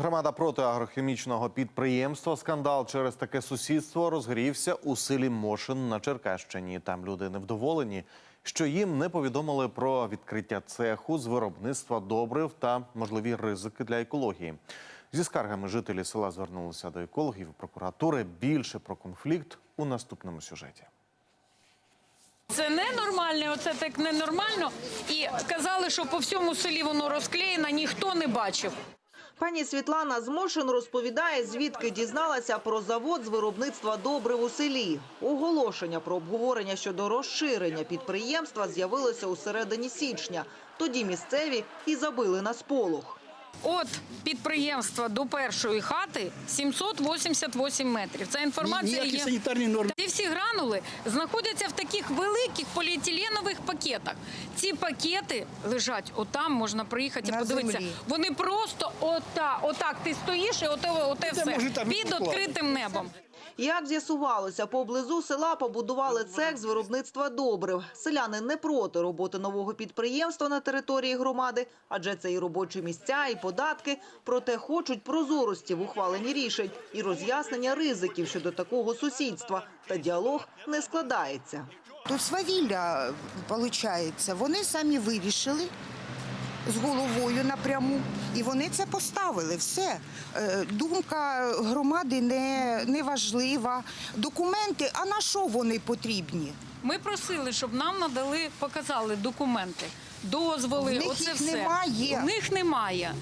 Громада проти агрохімічного підприємства. Скандал через таке сусідство розгорівся у селі Мошин на Черкащині. Там люди невдоволені, що їм не повідомили про відкриття цеху з виробництва добрив та можливі ризики для екології. Зі скаргами жителі села звернулися до екологів прокуратури. Більше про конфлікт у наступному сюжеті. Це ненормально, оце так ненормально. І казали, що по всьому селі воно розклеєно, ніхто не бачив. Пані Світлана Змошин розповідає, звідки дізналася про завод з виробництва добрив у селі. Оголошення про обговорення щодо розширення підприємства з'явилося у середині січня. Тоді місцеві і забили на сполох. От підприємства до першої хати 788 метрів. Ця інформація Ніякі є. санітарні норми. Ці всі гранули знаходяться в таких великих поліетиленових пакетах. Ці пакети лежать отам, можна приїхати і На подивитися. землі. Вони просто ота, отак ти стоїш і оте, оте Це все може там під покласти. відкритим небом. Як з'ясувалося, поблизу села побудували цех з виробництва добрив. Селяни не проти роботи нового підприємства на території громади, адже це і робочі місця, і податки. Проте хочуть прозорості в ухваленні рішень і роз'яснення ризиків щодо такого сусідства. Та діалог не складається. Тут свавілля виходить. Вони самі вирішили з головою напряму, і вони це поставили. Все. Е, Думка громади не, не важлива. Документи, а на що вони потрібні? Ми просили, щоб нам надали, показали документи, дозволи. В них оце їх все. немає. У них немає.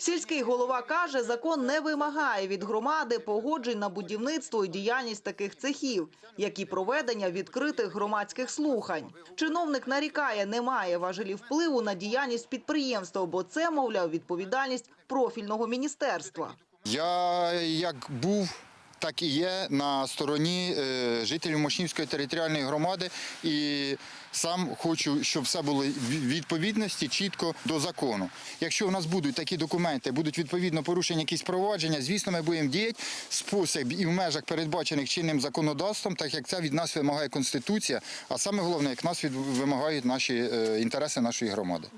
Сільський голова каже, закон не вимагає від громади погоджень на будівництво і діяльність таких цехів, як і проведення відкритих громадських слухань. Чиновник нарікає, немає важелі впливу на діяльність підприємства, бо це, мовляв, відповідальність профільного міністерства. Я як був, так і є на стороні е, жителів Мошнівської територіальної громади і сам хочу, щоб все було в відповідності чітко до закону. Якщо в нас будуть такі документи, будуть відповідно порушені якісь провадження, звісно, ми будемо діяти спосіб і в межах передбачених чинним законодавством, так як це від нас вимагає Конституція, а саме головне, як нас вимагають наші е, інтереси нашої громади.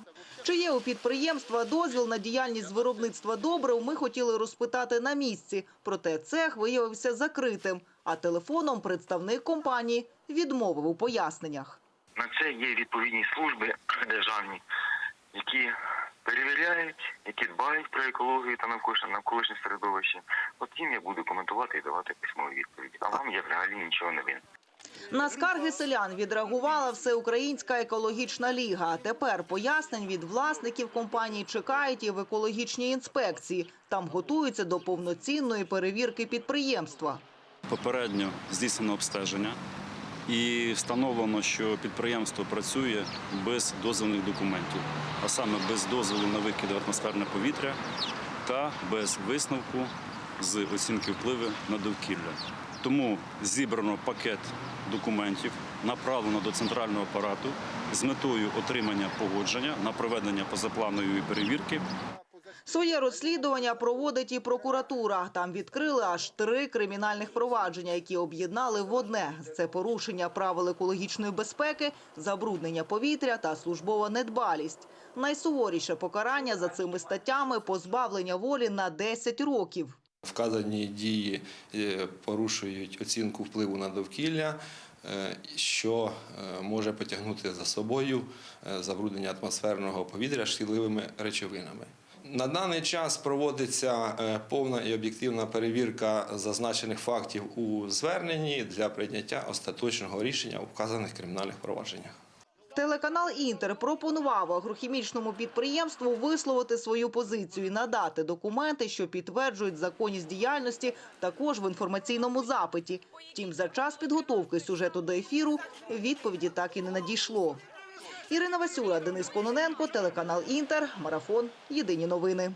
Чи є у підприємства дозвіл на діяльність з виробництва добрив, ми хотіли розпитати на місці. Проте цех виявився закритим, а телефоном представник компанії відмовив у поясненнях. На це є відповідні служби державні, які перевіряють, які дбають про екологію та навколишнє, навколишнє середовище. От їм я буду коментувати і давати письмові відповіді. А вам я взагалі нічого не винен. На скарги селян відреагувала Всеукраїнська екологічна ліга. Тепер пояснень від власників компанії чекають і в екологічній інспекції. Там готуються до повноцінної перевірки підприємства. Попередньо здійснено обстеження і встановлено, що підприємство працює без дозвільних документів, а саме без дозволу на викиди в атмосферне повітря та без висновку з оцінки впливу на довкілля. Тому зібрано пакет документів, направлено до центрального апарату з метою отримання погодження на проведення позапланової перевірки Своє розслідування проводить і прокуратура. Там відкрили аж три кримінальних провадження, які об'єднали в одне. Це порушення правил екологічної безпеки, забруднення повітря та службова недбалість. Найсуворіше покарання за цими статтями – позбавлення волі на 10 років. Вказані дії е, порушують оцінку впливу на довкілля, е, що е, може потягнути за собою забруднення атмосферного повітря шкідливими речовинами. На даний час проводиться повна і об'єктивна перевірка зазначених фактів у зверненні для прийняття остаточного рішення у вказаних кримінальних провадженнях. Телеканал «Інтер» пропонував агрохімічному підприємству висловити свою позицію і надати документи, що підтверджують законність діяльності, також в інформаційному запиті. Втім, за час підготовки сюжету до ефіру відповіді так і не надійшло. Ірина Васюра, Денис Кононенко, телеканал «Інтер», Марафон. Єдині новини.